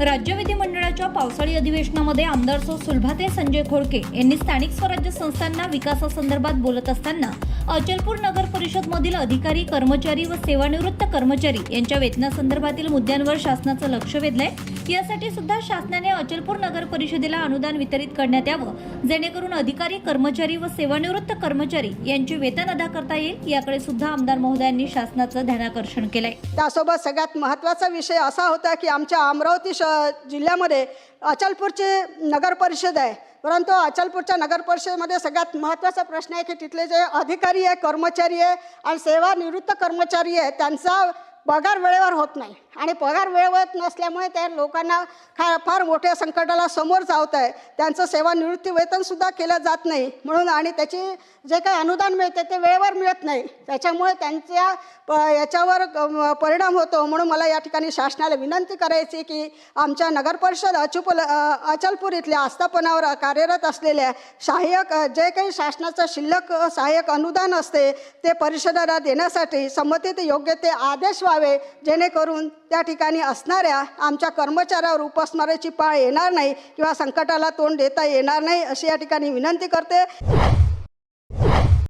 राज्य विधिमंडळाच्या पावसाळी अधिवेशनामध्ये आमदार सो सुलभाते संजय खोडके यांनी स्थानिक स्वराज्य संस्थांना विकासासंदर्भात बोलत असताना अचलपूर नगर परिषद मधील अधिकारी कर्मचारी व सेवानिवृत्त कर्मचारी यांच्या वेतनासंदर्भातील मुद्द्यांवर शासनाचं लक्ष वेधलंय. यासाठी सुद्धा शासनाने अचलपूर नगर परिषदेला अनुदान वितरित करण्यात यावं जेणेकरून अधिकारी कर्मचारी व सेवानिवृत्त कर्मचारी यांचे वेतन अदा करता येईल याकडे सुद्धा आमदार महोदयांनी शासनाचं ध्यानाकर्षण केलंय. त्यासोबत सगळ्यात महत्त्वाचा विषय असा होता की आमच्या अमरावती श जिल्ह्यामध्ये अचलपूरची नगर परिषद आहे. परंतु अचलपूरच्या नगर परिषदेमध्ये सगळ्यात महत्त्वाचा प्रश्न आहे की तिथले जे अधिकारी आहे कर्मचारी आहे आणि सेवानिवृत्त कर्मचारी आहे त्यांचा पगार वेळेवर होत नाही. आणि पगार वेळेवर नसल्यामुळे त्या लोकांना खा फार मोठ्या संकटाला समोर जावत आहे त्यांचं सेवानिवृत्ती वेतनसुद्धा केलं जात नाही. म्हणून आणि त्याची जे काही अनुदान मिळते ते वेळेवर मिळत नाही. त्याच्यामुळे त्यांच्या प याच्यावर परिणाम होतो. म्हणून मला या ठिकाणी शासनाला विनंती करायची की आमच्या नगरपरिषद अचुपल अचलपूर इथल्या आस्थापनावर कार्यरत असलेल्या सहाय्यक जे काही शासनाचं शिल्लक सहाय्यक अनुदान असते ते परिषदेला देण्यासाठी संमतीत योग्य ते आदेश असावे. जेणेकरून त्या ठिकाणी असणाऱ्या आमच्या कर्मचाऱ्यावर उपासमाराची पाळ येणार नाही किंवा संकटाला तोंड देता येणार नाही अशी या ठिकाणी विनंती करते.